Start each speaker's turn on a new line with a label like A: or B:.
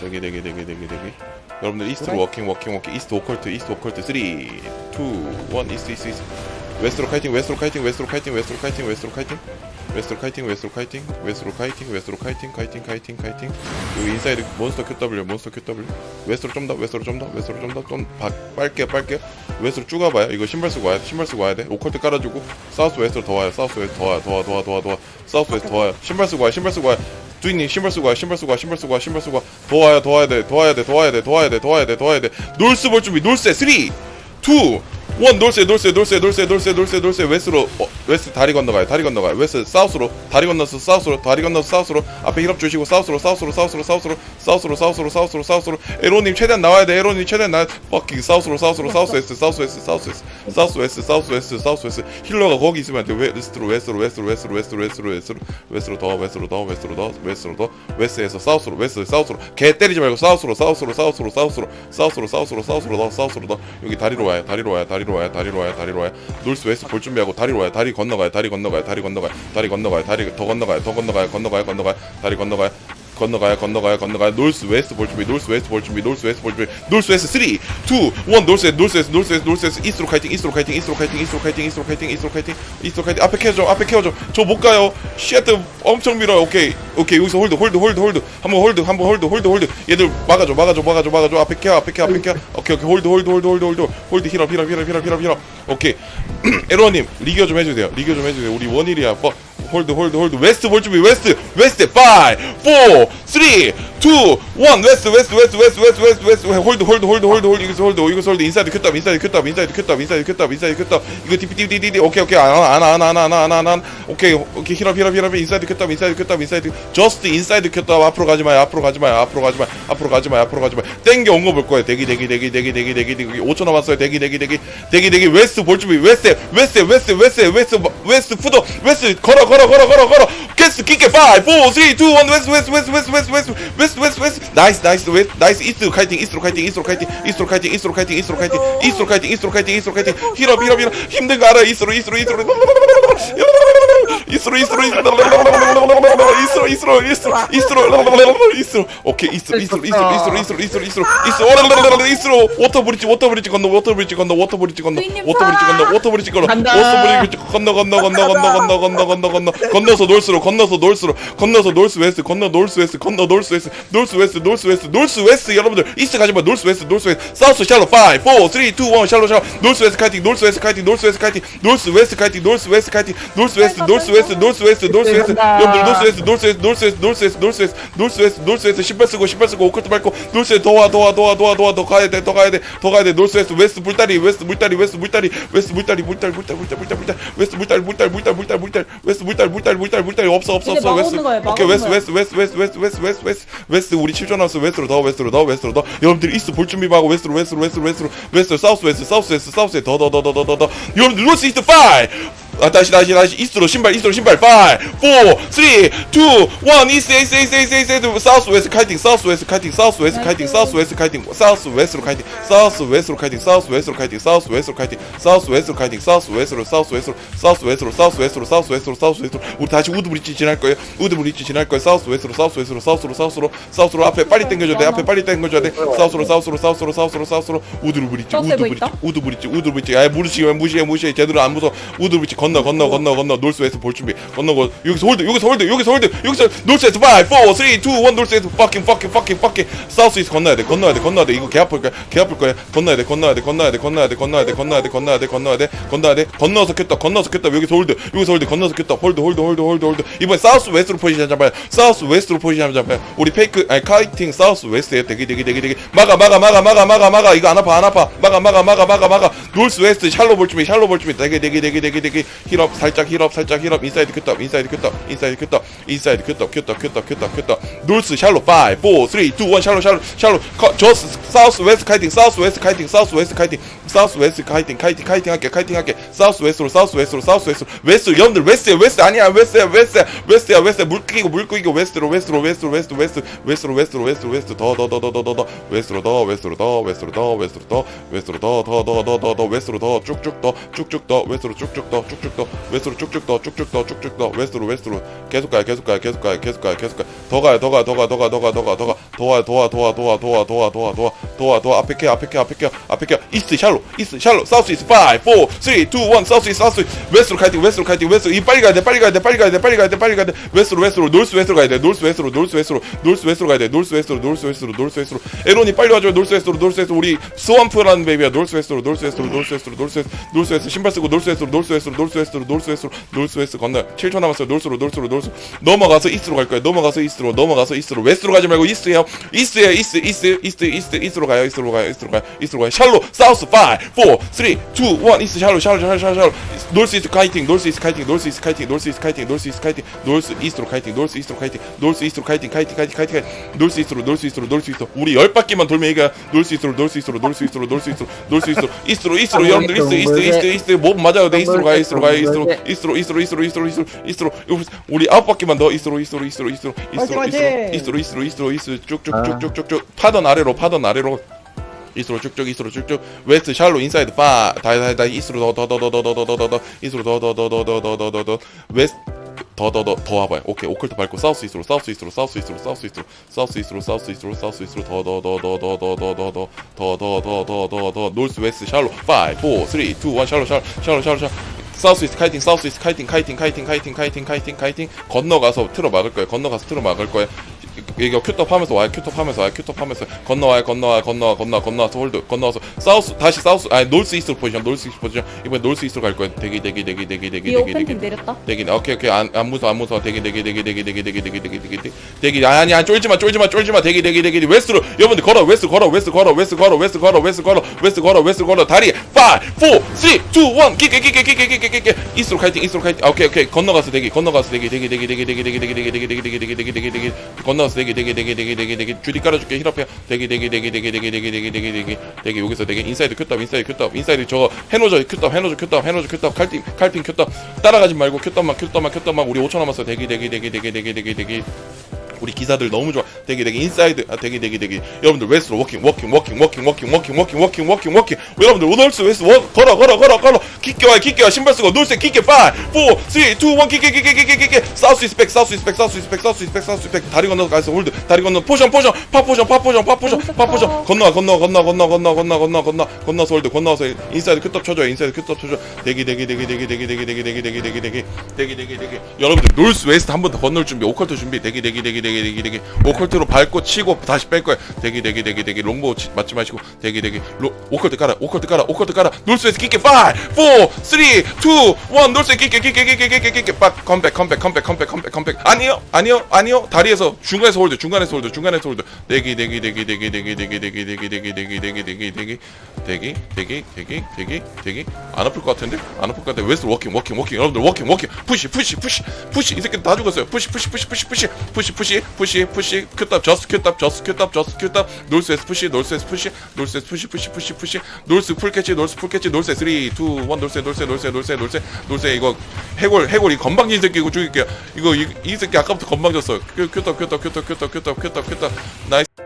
A: 대기 대기 대기 대기 대기 여러분들 이스트로 워킹 워킹 워킹 이스트 오컬트 이스트 오컬트 3 2 1 이스트 이스트 이스트 웨스트로 카이팅 웨스트로 카이팅 웨스트로 카이팅 웨스트로 카이팅 웨스트로 카이팅 웨스트로 카이팅 웨스트로 카이팅 웨스트로 카이팅 웨스트로 카이팅 카이팅 카이팅 카이팅 여기 인사이드 몬스터 QW 몬스터 QW 웨스트로 좀더 웨스트로 좀더 웨스트로 좀 더. 좀 빨게요 빨게요 웨스트로 쭉 와봐요. 이거 신발 쓰고 와야 돼 신발 쓰고 와야 돼. 오컬트 깔아주고 사우스 웨스트로 더 와요. 사우스 웨스트 더 와요. 더 와 더 와 더 와 더 와. 사우스 웨스트 더 와요. 신발 쓰고 와요. 신발 쓰고 와요 주인님 신발 쓰고 와 신발 쓰고 와 신발 쓰고 와 신발 쓰고 와더 와야 더 와야 돼더 와야 돼더 와야 돼더 와야 돼더 와야 돼더 와야 돼. 놀스 볼 준비 놀스 3 2 원 놀세 놀세 놀세 놀세 놀세 놀세 놀세 웨스로 어, 웨스 다리 건너가요 다리 건너가요 웨스 사우스로 다리 건너서 사우스로 다리 건너서 사우스로 앞에 힐업 주시고 사우스로 사우스로 사우스로 사우스로 사우스로 사우스로 사우스로 사우스로 에로님 최대한 나와야 돼 에로님 최대한 나 퍼킹 사우스로 사우스로 사우스 웨스 사우스 웨스 사우스 웨스 사우스 웨스 사우스 웨스 사우스 웨스 힐러가 거기 있으면 안돼 웨스트로 웨스트로 웨스트로 웨스트로 웨스트로 웨스트로 웨스트로 웨스트로 더 웨스트로 더 웨스트로 더 웨스트로 더 웨스에서 사우스로 웨스 사우스로 개 때리지 말고 사우스로 사우스로 사우스로 사우스로 사우스로 사우스로 사우스로 더 사우스로 더 여기 다리로 와요 다리로 와요 다리 로 와요 다리로 와요 다리로 와요. 놀스 웨스트 볼 준비하고 다리로 와요. 다리 건너가요 다리 건너가요 다리 건너가요 다리 건너가요 다리 더 건너가요 더 건너가요 건너가요 건너가요 다리 건너가요 건너가요 건너가요 건너가요. 놀스 웨스트 볼 준비 놀스 웨스트 볼 준비 놀스 웨스트 볼 준비 놀스 웨스트 3 2 1 놀스 웨스트 놀스 웨스트 놀스 웨스트 놀스 웨스트 이스트로 카이팅 이스트로 카이팅 이스트로 카이팅 이스트로 카이팅 이스트로 카이팅 이스트로 카이팅 이스트로 카이팅 앞에 케어줘 앞에 케어줘. 저 못 가요. 쉣 엄청 밀어요. 오케이 오케이. 여기서 홀드 홀드 홀드 홀드. 한번 홀드 한번 홀드 홀드 홀드. 얘들 막아줘 막아줘 막아줘 막아줘. 앞에 케어 앞에 케어 앞에 케어. 오케이 오케이. 홀드 홀드 홀드 홀드 홀드. 홀드 힐업 힐업 힐업 힐업 힐업 힐업 오케이. 에로님 리겨 좀 해주세요. 리겨 좀 해주세요. 우리 원일이야. 뭐 홀드 홀드 홀드. 웨스트 볼 준비 웨스트. 웨스트 5 4 3, 2, 1 웨스트 웨스트 웨스트 웨스트 웨스트 웨스트 웨스트 홀드 홀드 홀드 홀드 홀드 이거 홀드 이거 홀드 인사이드 큐다, 인사이드 큐다, 인사이드 큐다, 인사이드 큐다, 인사이드 큐다, 이거 디피디디디 오케이 오케이 안안안안안안안 오케이 오케이 히럽 히럽 히럽 인사이드 큐다, 인사이드 큐다, 인사이드 저스트 인사이드 큐다, 앞으로 가지 마요 앞으로 가지 마요 앞으로 가지 마요 앞으로 가지 마요 앞으로 가지 마요 땡겨 온 거 볼 거예요 대기 대기 대기 대기 대기 대기 대기 5초 남았어요 대기 대기 대기 대기 대기 웨스트 볼 준비 웨스트 웨스트 웨스트 웨스트 웨스트 웨스트 푸더 웨스트 걸어 걸어 걸어 걸어 걸어 캐스 킥게 5 4 3 2 1 웨스트 웨스트 웨스트 웨스트 웨스트 웨스트 웨스트 웨스트 웨스트 나이스 나이스 웨스트 나이스 이스트 카이팅 이스트로 카이팅 이스트로 카이팅 이스트로 카이팅 이스트로 카이팅 이스트로 카이팅 이스트로 카이팅 이스트로 카이팅 이스트로 카이팅 힐업 힐업 힐업 힘든 거 알아? 이스트로 이스트로 이스트로 이스트로 이스트로 이스트로 이스트로 이스트로 이스트로 이스트로 이스트로 오케이 이스트로 이스트로 이스트로 이스트로 이스트로 이스트로 이스트로 이스트로 이스트로 워터 브릿지 워터 브릿지 건너 워터 브릿지 건너 워터 브릿지 건너 워터 브릿지 건너 워터 브릿지 건너. 워터 브릿지 건너 건너 건너 건너 건너 건너 건너 건너 건너서 놀스로 건너서 놀스로 건너서 놀스 웨스트 건너 놀스 웨스트 건너 놀스 웨스트 놀스 웨스트 놀스 웨스트 놀스 웨스트 여러분들 이스트 가지 마 놀스 웨스트 놀스 웨스트 사우스 샬로 5 4 3 2 1 샬로 샬로 놀스 웨스트 카이팅 놀스 웨스트 카이팅 놀스 웨스트 카이팅 놀스 웨스트 카이팅 놀스 웨스트 카이팅 놀스 웨스트 놀스 웨스트 놀스 웨스트 놀스 웨스트 여러분들 놀스 웨스트 놀스 웨스트 놀스 웨스트 놀스 웨스트 놀스 웨스트 놀스 웨스트 놀스 웨스트 신발 쓰고 신발 쓰고 오컬트 밟고 놀스 웨스트 더와 더와 더와 더와 더와 더 가야 돼더 가야 돼더 가야 돼 놀스 웨스트 웨스트 물다리 웨스트 물다리 웨스트 물다리 웨스트 물다리 물다리 물다리 물다리 물다리 물다리 웨스트 물다리 물다리 물다리 물다리 물다리 웨스트 물다리 물다리 물다리 물다리 없어 없어 없어 웨스트 오케이 웨스트. 웨스트 웨스트 웨스트 웨스트 웨스트 웨스트 웨스트 웨스트 우리 7조 나왔어 웨스트로 더 웨스트로 더 웨스트로 더 여러분들 이스트 볼 준비하고 웨스트로 웨스트로 웨스트로 웨스트로 웨스트 사우스 웨스트 사우스 웨스트 사우스 더더 더 더 더 더더 여러분들 노스 이스트 5 아 다시 다시 다시 이스트로 신발 이스트로 신발 5 4 3 2 1 이스트 이스트 이스트 이스트 이스트 사우스 웨스트 카이팅 사우스 웨스트 카이팅 사우스 웨스트 카이팅 사우스 웨스트 카이팅 사우스 웨스트로 카이팅 사우스 웨스트로 카이팅 사우스 웨스트로 카이팅 사우스 웨스트로 카이팅 사우스 웨스트로 카이팅 사우스 웨스트로 사우스 웨스트로 사우스 웨스트로 사우스 웨스트로 사우스 웨스트로 사우스 웨스트로 우리 다시 우드 브릿지 지날 거예요 우드 브릿지 지날 거예요 사우스 웨스트로 사우스 웨스트로 사우스로 사우스로 사우스로 앞에 빨리 당겨줘야 돼 앞에 빨리 당겨줘야 돼 사우스로 사우스로 사우스로 사우스로 사우스로 우드로 브릿지 우드
B: 뭐
A: 브릿지? 우드 브릿지 우드 브릿지 아 무시해 무시해 무시해 제대로 안 무서 우드 브릿지 건너 건너 건너 건너 놀스 웨스트 볼 준비 건너고 여기서 홀드 여기서 홀드 여기서 홀드 여기서 놀스 웨스트 5 4 3 2 1 놀스 웨스트 fucking fucking fucking fucking 사우스 이스트 건너야 돼 건너야 돼 건너야 돼 이거 개 아플 거야 개 아플 거야 건너야 돼 건너야 돼 건너야 돼 건너야 돼 건너야 돼 건너야 돼 건너야 돼 건너야 돼 건너야 돼 건너서 켰다 건너서 켰다 여기서 홀드 여기서 홀드 건너서 켰다 홀드 홀드 홀드 홀드 홀드 이번에 사우스 웨스트로 포지션 잡아요 사우스 웨스트로 포지션 잡아요 우리 페이크 아니 카이팅 사우스 웨스트에 대기 대기 대기 대기 막아 막아 막아 막아 막아 막아 이거 안 아파 안 아파 막아 막아 막아 막아 막아 놀스 웨스트 샬로 볼 준비 샬로 볼 준비 대기 대기 대기 대기 대기 힐업 살짝 힐업 살짝 힐업 인사이드 큐탑 인사이드 큐탑 인사이드 큐탑 인사이드 큐탑 큐탑 큐탑 큐탑 큐탑 놀스 샬로 5 4 3 2 1 샬로 샬로 샬로 저스 사우스 웨스트 카이팅 사우스 웨스트 카이팅 사우스 웨스트 카이팅 사우스 웨스트 카이팅 카이팅 카이팅 할게 카이팅 할게 사우스 웨스트로 사우스 웨스트로 사우스 웨스트로 웨스트 여러분들 웨스트야 웨스트 아니야 웨스트야 웨스트야 웨스트야 웨스트 물 끄기고 물 끄기고 웨스트로 웨스트로 웨스트로 웨스트 웨스트 웨스트로 웨스트로 웨스트 웨스트 더더 더 더 더더 웨스트로 더 웨스트로 더 웨스트로 더 웨스트로 더 웨스트로 더 더 더 더더더 웨스트로 더 쭉쭉 더 쭉쭉 더 웨스트로 쭉쭉 더 쭉쭉 쭉쭉 더 웨스트로 쭉쭉 더 쭉쭉 더 쭉쭉 더 웨스트로 웨스트로 계속 가요 계속 가요 계속 가요 계속 가요 계속 가요 더 가요 더 가요 더가더가더가더가더가 도와 도와 도와 도와 도와 도와 도와 도와 도와 도와 앞에 켜 앞에 켜 앞에 켜 앞에 켜 이스트 샬로 이스트 샬로 사우스 이스트 5 4 3 2 1 사우스 이스트 사우스 이스트 웨스트로 카이팅 웨스트로 카이팅 웨스트로 이 빨리 가야 돼 빨리 가야 돼 빨리 가야 돼 빨리 가야 돼 빨리 가야 돼 웨스트로 웨스트로 놀스 웨스트로 가야 돼 놀스 웨스트로 놀스 웨스트로 놀스 웨스트로 가야 돼 놀스 웨스트로 놀스 웨스트로 놀스 웨스트로 에론이 빨리 와줘 놀스 웨스트로 놀스 웨스트로 우리 스완프라는 베이비야 놀스 웨스트로 놀스 웨스트로 놀스 웨스트로 놀스 웨스트 놀스 웨스트 신발 쓰고 놀스 웨스트로 놀스 웨스트로 놀스 웨스트로 놀스 웨스트로 놀스 웨스트 건너 7초 남았어요 놀스로 놀스로 놀스 넘어가서 이스트로 갈 거예요 넘어가서 이스트로 넘어가서 이스트로 웨스트로 가지 말고 이스트에요 이스트에요 이스트 이스트 이스트 이스트 이스트로 가요 이스트로 가요 이스트로 가요 이스트로 가요 샬로 사우스 5 4 3 2 1 이스트 샬로 샬로 샬로 샬로 샬로 놀스 이스트 카이팅 놀스 이스트 카이팅 놀스 이스트 카이팅 놀스 이스트 카이팅 놀스 이스트 카이팅 놀스 이스트로 카이팅 놀스 이스트로 카이팅 놀스 이스트로 카이팅 카이팅 카이팅 카이팅 놀스 이스트로 놀스 이스트로 놀스 이스트로 우리 열 바퀴만 돌면 이겨 놀스 이스트로 놀스 이스트로 놀스 이스트로 놀스 이스트로 놀스 이스트로 이스트로 이스트로 여러분들 이스트 이스트 이스트 이스트 뭐 맞아요 네 이스트로 가요 이스트로 가요 이스트로 이스트로 이스트로 이스트로 이스트로 이스트로 이스트로 우리 아홉 바퀴만 더 이스트로 이스트로 이스트로 이스트로 이스트로 이스트로 이스트로 이스트로 이스트로 이스트로 쭉쭉쭉쭉쭉쭉 파던 아래로 파던 아래로 이스로 쭉쭉 이스로 쭉쭉 웨스트 샬로 인사이드 파 다다다 이스로 더 더 더 더 더 더 더 더 이스로 더 더 더 더 더 더 더더 웨스트 더더더더 와봐요 오케이 오컬트 밟고 사우스 이스로 사우스 이스로 사우스 이스로 사우스 이스로 사우스 이스로 사우스 이스로 사우스 이스로 더더더더더더더더더더더더더더더 노스 웨스트 샬로 5 4 3 2 1 샬로 샬로 샬로 샬로 샬로 사우스 이스트 카이팅 사우스 이스트 카이팅 카이팅 카이팅 카이팅 카이팅 카이팅 카이팅. 건너가서 틀어 막을 거예요. 건너가서 틀어 막을 거예요 이거 큐톱 하면서 와요 큐톱 하면서 와요 큐톱 하면서 건너와요 건너와요 건너와 건너와 건너와서 홀드 건너와서 사우스 다시 사우스 아니 놀스 이스트 포지션 놀스 이스트 포지션 이번에 놀스 이스트로 갈 거예요 대기 대기 대기 대기 대기
B: 이
A: 대기
B: 오펜
A: 대기
B: 팀 내렸다.
A: 대기 오케이 오케이 안, 안 무서워 안 무서워 대기 대기 대기 대기 대기 대기 대기 대기 대기 대기 아니 아니 쫄지 마 쫄지 마 쫄지 마 대기 대기 대기 웨스트로 여러분들 걸어 웨스트 걸어 웨스트 걸어 웨스트 걸어 웨스트 걸어 웨스트 걸어 웨스트 걸어 웨스트 걸어 다리 5 4 3 2 1 끼끼 끼끼 끼끼 끼끼 끼끼 이스트로 카이팅 이스트로 카이팅 아, 오케이 오케이 건너가서 대기 건너가서 대기 대기 대기 대기 대기 대기 대기 대기 대기 대기 대기 대기 대기 대기 대기 건너가서 대기 대기 대기 대기 대기 대기 주디 깔아줄게 힐업해 대기 대기 대기 대기 대기 대기 대기 대기 대기 대기 여기서 대기 인사이드 큐탑 인사이드 큐탑 인사이드 저거 해노저 큐탑 해노저 큐탑 해노저 큐탑 칼팅 칼팅 큐탑 따라가지 말고 큐탑만 큐탑만 큐탑만 우리 5초 남았어 대기 대기 대기 대기 대기 대기 대기 우리 기사들 너무 좋아 대기 대기 인사이드 아 대기 대기 대기 여러분들 웨스트로 워킹 워킹 워킹 워킹 워킹 워킹 워킹 워킹 워킹 워킹 여러분들 오너스 웨스트 워 걸어 걸어 걸어 걸어 킥겨 와 킥겨 신발 쓰고 놀세 킥겨 5 4 3 2 1 킥겨 킥겨 킥겨 킥겨 사우스 이스 백 사우스 이스 백 사우스 이스 백 사우스 이스 백 사우스 이스 백 다리 건너 가서 홀드 다리 건너 포션 포션 파 포션 파 포션 파 포션 파 포션 건너 건너 건너 건너 건너 건너 건너 건너 건너서 홀드 건너서 인사이드 큐탑 쳐줘요 인사이드 큐탑 쳐줘 대기 대기 대기 대기 대기 대기 대기 대기 대기 대기 대기 대기 대기 대기 여러분들 놀스 웨스트 한 번 더 건널 준비 오컬트 준비 대기 대기 대기 대기 대기 대기 오컬트로 밟고 치고 다시 뺄 거야 대기 대기 대기 대기 롱보 치, 맞지 마시고 대기 대기 로, 오컬트 깔아 오컬트 깔아 오컬트 깔아 놀스 웨스트 끼게 5 4 3 2 1 놀스 끼게 끼게 끼게 끼게 끼게 빡 컴백 컴백 컴백 컴백 컴백 컴백 아니요 아니요 아니요 다리에서 중간에서 홀드 중간에서 홀드 중간에서 홀드 대기 대기 대기 대기 대기 대기 대기 대기 대기 대기 대기 대기 대기 대기 대기 대기 대기 대기 안 아플 것 같은데 안 아플 것 같은데 웨스트 워킹 워킹 워킹 여러분들 워킹 워킹 푸시 푸시 푸시 푸시 이 새끼 다 죽었어요 푸시 푸시 푸시 푸시 푸시 푸시 푸시 푸시 푸시 큐탑 저스 큐탑 저스 큐탑 저스 큐탑. 놀스 에스 푸시 놀스 에스 푸시 놀스 에스 푸시 푸시 푸시 푸시. 놀스 풀 캐치 놀스 풀 캐치 놀스 3 2 1 놀스 놀스 놀스 놀스 놀스 놀스 이거 해골 해골 이 건방진 새끼 이거 죽일게요. 이거 이, 이 새끼 아까부터 건방졌어. 큐 큐탑 큐탑 큐탑 큐탑 큐탑 큐탑 큐탑. 나이스